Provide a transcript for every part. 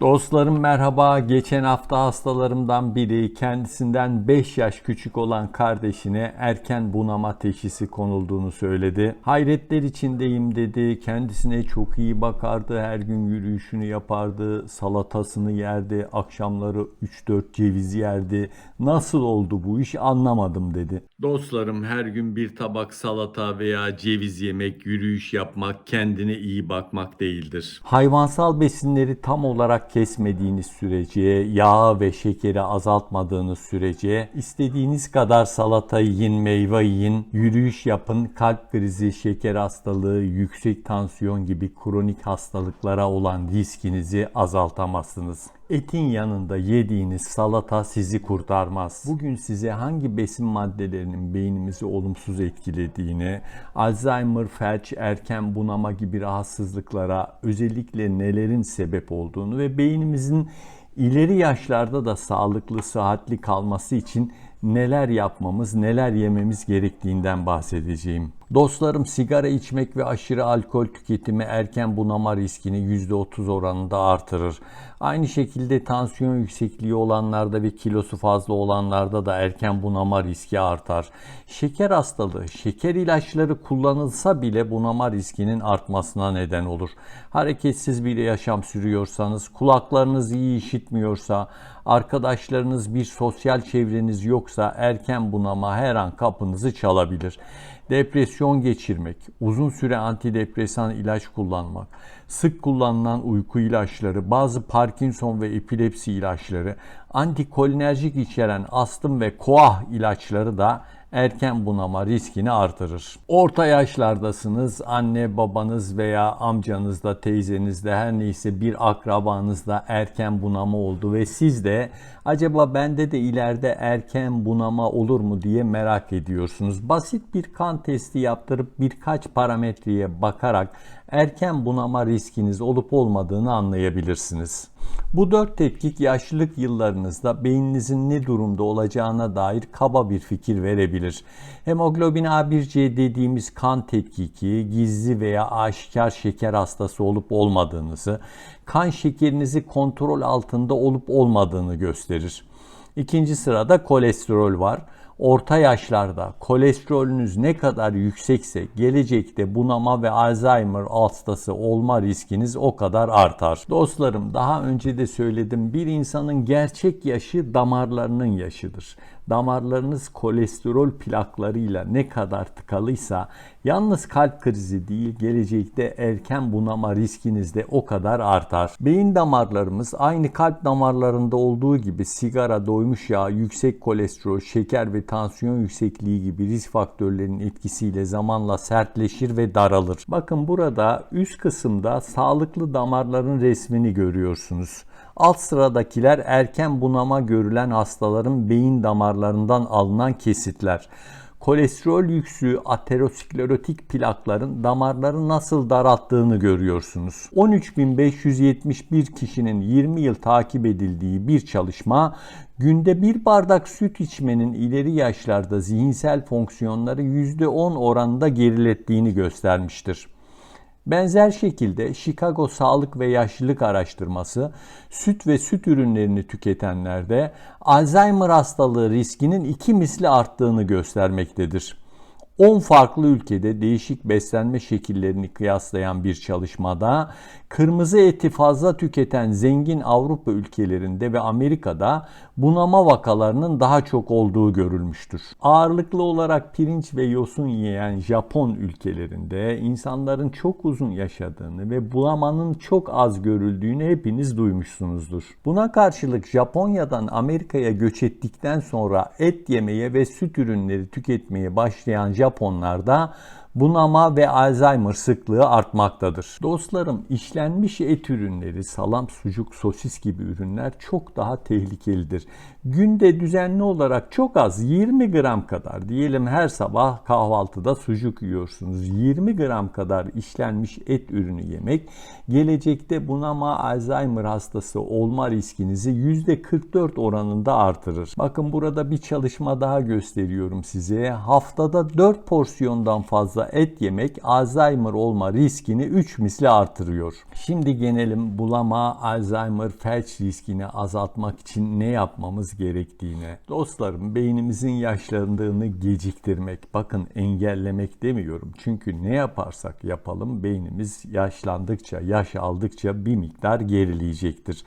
Dostlarım merhaba. Geçen hafta hastalarımdan biri kendisinden 5 yaş küçük olan kardeşine erken bunama teşhisi konulduğunu söyledi. Hayretler içindeyim dedi. Kendisine çok iyi bakardı. Her gün yürüyüşünü yapardı. Salatasını yerdi. Akşamları 3-4 ceviz yerdi. Nasıl oldu bu iş anlamadım dedi. Dostlarım her gün bir tabak salata veya ceviz yemek, yürüyüş yapmak, kendine iyi bakmak değildir. Hayvansal besinleri tam olarak kesmediğiniz sürece, yağ ve şekeri azaltmadığınız sürece istediğiniz kadar salata yiyin, meyve yiyin, yürüyüş yapın, kalp krizi, şeker hastalığı, yüksek tansiyon gibi kronik hastalıklara olan riskinizi azaltamazsınız. Etin yanında yediğiniz salata sizi kurtarmaz. Bugün size hangi besin maddelerinin beynimizi olumsuz etkilediğini, Alzheimer, felç, erken bunama gibi rahatsızlıklara özellikle nelerin sebep olduğunu ve beynimizin ileri yaşlarda da sağlıklı, sıhhatli kalması için neler yapmamız, neler yememiz gerektiğinden bahsedeceğim. Dostlarım sigara içmek ve aşırı alkol tüketimi erken bunama riskini %30 oranında artırır. Aynı şekilde tansiyon yüksekliği olanlarda ve kilosu fazla olanlarda da erken bunama riski artar. Şeker hastalığı, şeker ilaçları kullanılsa bile bunama riskinin artmasına neden olur. Hareketsiz bir yaşam sürüyorsanız, kulaklarınız iyi işitmiyorsa, arkadaşlarınız bir sosyal çevreniz yoksa erken bunama her an kapınızı çalabilir depresyon geçirmek, uzun süre antidepresan ilaç kullanmak, sık kullanılan uyku ilaçları, bazı Parkinson ve epilepsi ilaçları, antikolinerjik içeren astım ve koah ilaçları da erken bunama riskini artırır. Orta yaşlardasınız, anne babanız veya amcanızda, teyzenizde her neyse bir akrabanızda erken bunama oldu ve siz de acaba bende de ileride erken bunama olur mu diye merak ediyorsunuz. Basit bir kan testi yaptırıp birkaç parametreye bakarak erken bunama riskiniz olup olmadığını anlayabilirsiniz. Bu dört tetkik yaşlılık yıllarınızda beyninizin ne durumda olacağına dair kaba bir fikir verebilir. Hemoglobin A1C dediğimiz kan tetkiki gizli veya aşikar şeker hastası olup olmadığınızı, kan şekerinizi kontrol altında olup olmadığını gösterir. İkinci sırada kolesterol var orta yaşlarda kolesterolünüz ne kadar yüksekse gelecekte bunama ve Alzheimer hastası olma riskiniz o kadar artar. Dostlarım daha önce de söyledim bir insanın gerçek yaşı damarlarının yaşıdır. Damarlarınız kolesterol plaklarıyla ne kadar tıkalıysa yalnız kalp krizi değil gelecekte erken bunama riskiniz de o kadar artar. Beyin damarlarımız aynı kalp damarlarında olduğu gibi sigara, doymuş yağ, yüksek kolesterol, şeker ve tansiyon yüksekliği gibi risk faktörlerinin etkisiyle zamanla sertleşir ve daralır. Bakın burada üst kısımda sağlıklı damarların resmini görüyorsunuz. Alt sıradakiler erken bunama görülen hastaların beyin damarlarından alınan kesitler. Kolesterol yüksü aterosklerotik plakların damarları nasıl daralttığını görüyorsunuz. 13.571 kişinin 20 yıl takip edildiği bir çalışma günde bir bardak süt içmenin ileri yaşlarda zihinsel fonksiyonları %10 oranında gerilettiğini göstermiştir. Benzer şekilde Chicago Sağlık ve Yaşlılık Araştırması süt ve süt ürünlerini tüketenlerde Alzheimer hastalığı riskinin iki misli arttığını göstermektedir. 10 farklı ülkede değişik beslenme şekillerini kıyaslayan bir çalışmada kırmızı eti fazla tüketen zengin Avrupa ülkelerinde ve Amerika'da bunama vakalarının daha çok olduğu görülmüştür. Ağırlıklı olarak pirinç ve yosun yiyen Japon ülkelerinde insanların çok uzun yaşadığını ve bunamanın çok az görüldüğünü hepiniz duymuşsunuzdur. Buna karşılık Japonya'dan Amerika'ya göç ettikten sonra et yemeye ve süt ürünleri tüketmeye başlayan Japonlarda bunama ve Alzheimer sıklığı artmaktadır. Dostlarım işlenmiş et ürünleri, salam, sucuk, sosis gibi ürünler çok daha tehlikelidir. Günde düzenli olarak çok az 20 gram kadar diyelim her sabah kahvaltıda sucuk yiyorsunuz. 20 gram kadar işlenmiş et ürünü yemek gelecekte bunama Alzheimer hastası olma riskinizi %44 oranında artırır. Bakın burada bir çalışma daha gösteriyorum size. Haftada 4 porsiyondan fazla et yemek Alzheimer olma riskini 3 misli artırıyor. Şimdi genelim bulama, Alzheimer, felç riskini azaltmak için ne yapmamız gerektiğine. Dostlarım beynimizin yaşlandığını geciktirmek, bakın engellemek demiyorum. Çünkü ne yaparsak yapalım beynimiz yaşlandıkça, yaş aldıkça bir miktar gerileyecektir.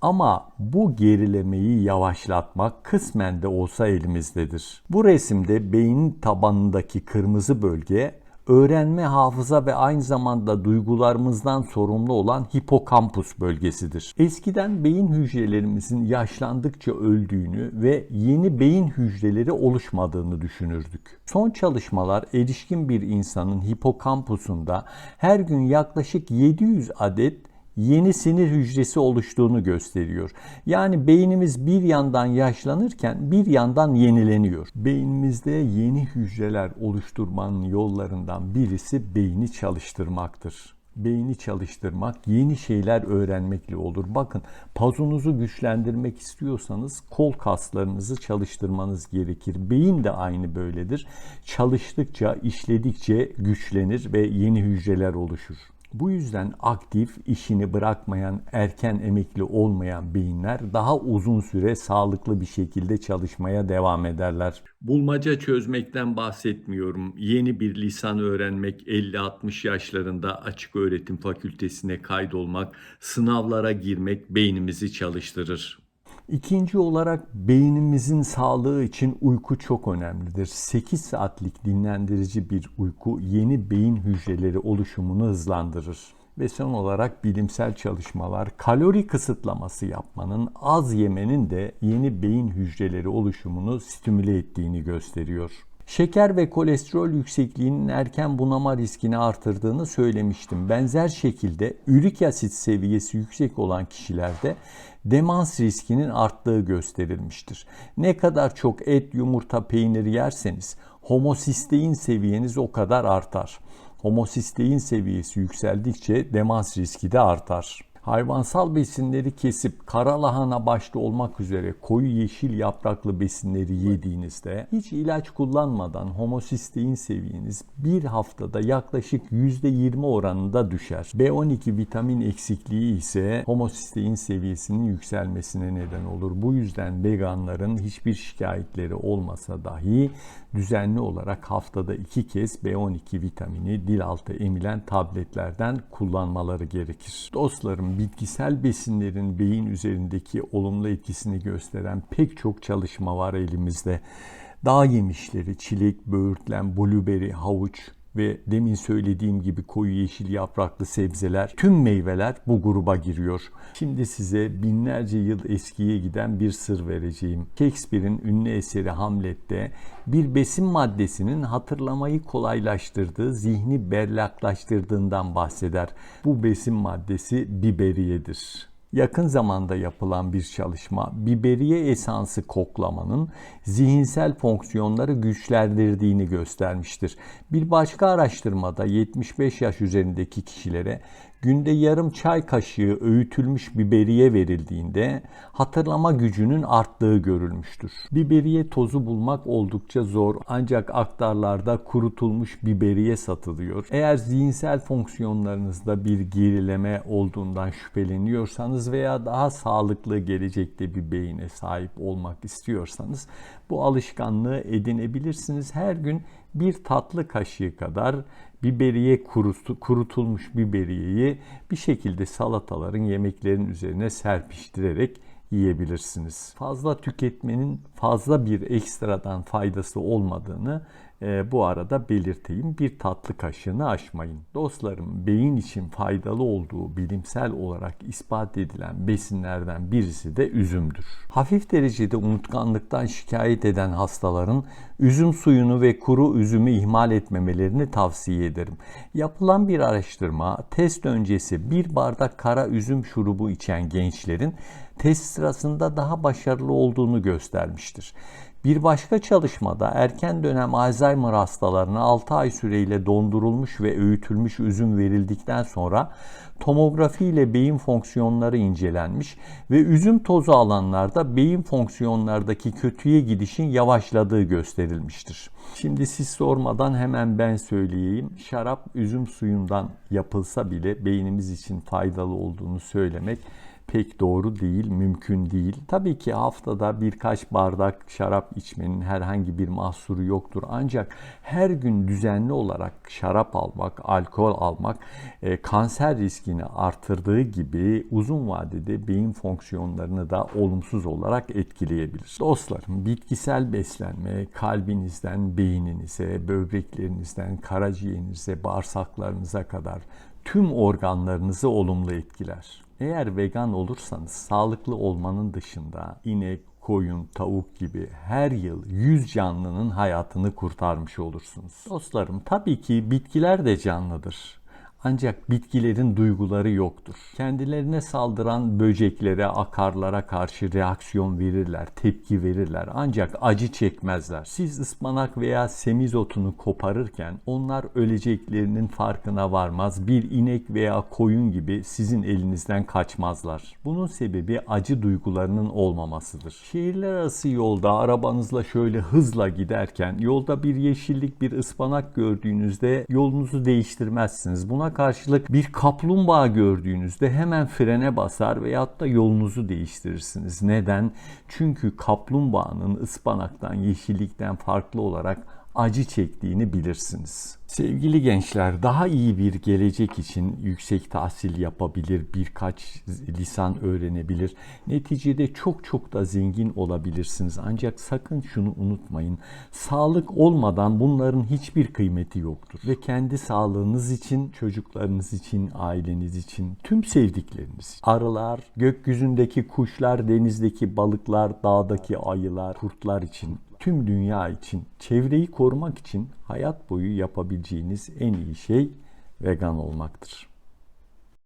Ama bu gerilemeyi yavaşlatmak kısmen de olsa elimizdedir. Bu resimde beynin tabanındaki kırmızı bölge öğrenme, hafıza ve aynı zamanda duygularımızdan sorumlu olan hipokampus bölgesidir. Eskiden beyin hücrelerimizin yaşlandıkça öldüğünü ve yeni beyin hücreleri oluşmadığını düşünürdük. Son çalışmalar erişkin bir insanın hipokampusunda her gün yaklaşık 700 adet yeni sinir hücresi oluştuğunu gösteriyor. Yani beynimiz bir yandan yaşlanırken bir yandan yenileniyor. Beynimizde yeni hücreler oluşturmanın yollarından birisi beyni çalıştırmaktır beyni çalıştırmak, yeni şeyler öğrenmekle olur. Bakın pazunuzu güçlendirmek istiyorsanız kol kaslarınızı çalıştırmanız gerekir. Beyin de aynı böyledir. Çalıştıkça, işledikçe güçlenir ve yeni hücreler oluşur. Bu yüzden aktif, işini bırakmayan, erken emekli olmayan beyinler daha uzun süre sağlıklı bir şekilde çalışmaya devam ederler. Bulmaca çözmekten bahsetmiyorum. Yeni bir lisan öğrenmek, 50-60 yaşlarında açık öğretim fakültesine kaydolmak, sınavlara girmek beynimizi çalıştırır. İkinci olarak beynimizin sağlığı için uyku çok önemlidir. 8 saatlik dinlendirici bir uyku yeni beyin hücreleri oluşumunu hızlandırır. Ve son olarak bilimsel çalışmalar kalori kısıtlaması yapmanın, az yemenin de yeni beyin hücreleri oluşumunu stimüle ettiğini gösteriyor. Şeker ve kolesterol yüksekliğinin erken bunama riskini artırdığını söylemiştim. Benzer şekilde ürik asit seviyesi yüksek olan kişilerde demans riskinin arttığı gösterilmiştir. Ne kadar çok et, yumurta, peynir yerseniz homosistein seviyeniz o kadar artar. Homosistein seviyesi yükseldikçe demans riski de artar hayvansal besinleri kesip kara lahana başta olmak üzere koyu yeşil yapraklı besinleri yediğinizde hiç ilaç kullanmadan homosistein seviyeniz bir haftada yaklaşık %20 oranında düşer. B12 vitamin eksikliği ise homosistein seviyesinin yükselmesine neden olur. Bu yüzden veganların hiçbir şikayetleri olmasa dahi düzenli olarak haftada iki kez B12 vitamini dil altı emilen tabletlerden kullanmaları gerekir. Dostlarım bitkisel besinlerin beyin üzerindeki olumlu etkisini gösteren pek çok çalışma var elimizde. Dağ yemişleri, çilek, böğürtlen, blueberry, havuç, ve demin söylediğim gibi koyu yeşil yapraklı sebzeler, tüm meyveler bu gruba giriyor. Şimdi size binlerce yıl eskiye giden bir sır vereceğim. Shakespeare'in ünlü eseri Hamlet'te bir besin maddesinin hatırlamayı kolaylaştırdığı, zihni berlaklaştırdığından bahseder. Bu besin maddesi biberiyedir. Yakın zamanda yapılan bir çalışma biberiye esansı koklamanın zihinsel fonksiyonları güçlendirdiğini göstermiştir. Bir başka araştırmada 75 yaş üzerindeki kişilere günde yarım çay kaşığı öğütülmüş biberiye verildiğinde hatırlama gücünün arttığı görülmüştür. Biberiye tozu bulmak oldukça zor ancak aktarlarda kurutulmuş biberiye satılıyor. Eğer zihinsel fonksiyonlarınızda bir gerileme olduğundan şüpheleniyorsanız veya daha sağlıklı gelecekte bir beyine sahip olmak istiyorsanız bu alışkanlığı edinebilirsiniz. Her gün bir tatlı kaşığı kadar biberiye kurusu, kurutulmuş biberiyeyi bir şekilde salataların, yemeklerin üzerine serpiştirerek yiyebilirsiniz. Fazla tüketmenin fazla bir ekstradan faydası olmadığını e, bu arada belirteyim. Bir tatlı kaşığını aşmayın. Dostlarım beyin için faydalı olduğu bilimsel olarak ispat edilen besinlerden birisi de üzümdür. Hafif derecede unutkanlıktan şikayet eden hastaların üzüm suyunu ve kuru üzümü ihmal etmemelerini tavsiye ederim. Yapılan bir araştırma test öncesi bir bardak kara üzüm şurubu içen gençlerin test sırasında daha başarılı olduğunu göstermiştir. Bir başka çalışmada erken dönem Alzheimer hastalarına 6 ay süreyle dondurulmuş ve öğütülmüş üzüm verildikten sonra tomografi ile beyin fonksiyonları incelenmiş ve üzüm tozu alanlarda beyin fonksiyonlardaki kötüye gidişin yavaşladığı gösterilmiştir. Şimdi siz sormadan hemen ben söyleyeyim. Şarap üzüm suyundan yapılsa bile beynimiz için faydalı olduğunu söylemek pek doğru değil, mümkün değil. Tabii ki haftada birkaç bardak şarap içmenin herhangi bir mahsuru yoktur. Ancak her gün düzenli olarak şarap almak, alkol almak e, kanser riskini artırdığı gibi uzun vadede beyin fonksiyonlarını da olumsuz olarak etkileyebilir. Dostlarım bitkisel beslenme kalbinizden beyninize, böbreklerinizden karaciğerinize, bağırsaklarınıza kadar tüm organlarınızı olumlu etkiler. Eğer vegan olursanız sağlıklı olmanın dışında inek, koyun, tavuk gibi her yıl 100 canlının hayatını kurtarmış olursunuz. Dostlarım tabii ki bitkiler de canlıdır. Ancak bitkilerin duyguları yoktur. Kendilerine saldıran böceklere, akarlara karşı reaksiyon verirler, tepki verirler. Ancak acı çekmezler. Siz ıspanak veya semizotunu koparırken onlar öleceklerinin farkına varmaz. Bir inek veya koyun gibi sizin elinizden kaçmazlar. Bunun sebebi acı duygularının olmamasıdır. Şehirler arası yolda arabanızla şöyle hızla giderken yolda bir yeşillik, bir ıspanak gördüğünüzde yolunuzu değiştirmezsiniz. Buna karşılık bir kaplumbağa gördüğünüzde hemen frene basar veyahut da yolunuzu değiştirirsiniz. Neden? Çünkü kaplumbağanın ıspanaktan, yeşillikten farklı olarak acı çektiğini bilirsiniz. Sevgili gençler, daha iyi bir gelecek için yüksek tahsil yapabilir, birkaç lisan öğrenebilir. Neticede çok çok da zengin olabilirsiniz. Ancak sakın şunu unutmayın. Sağlık olmadan bunların hiçbir kıymeti yoktur. Ve kendi sağlığınız için, çocuklarınız için, aileniz için, tüm sevdikleriniz, arılar, gökyüzündeki kuşlar, denizdeki balıklar, dağdaki ayılar, kurtlar için tüm dünya için, çevreyi korumak için hayat boyu yapabileceğiniz en iyi şey vegan olmaktır.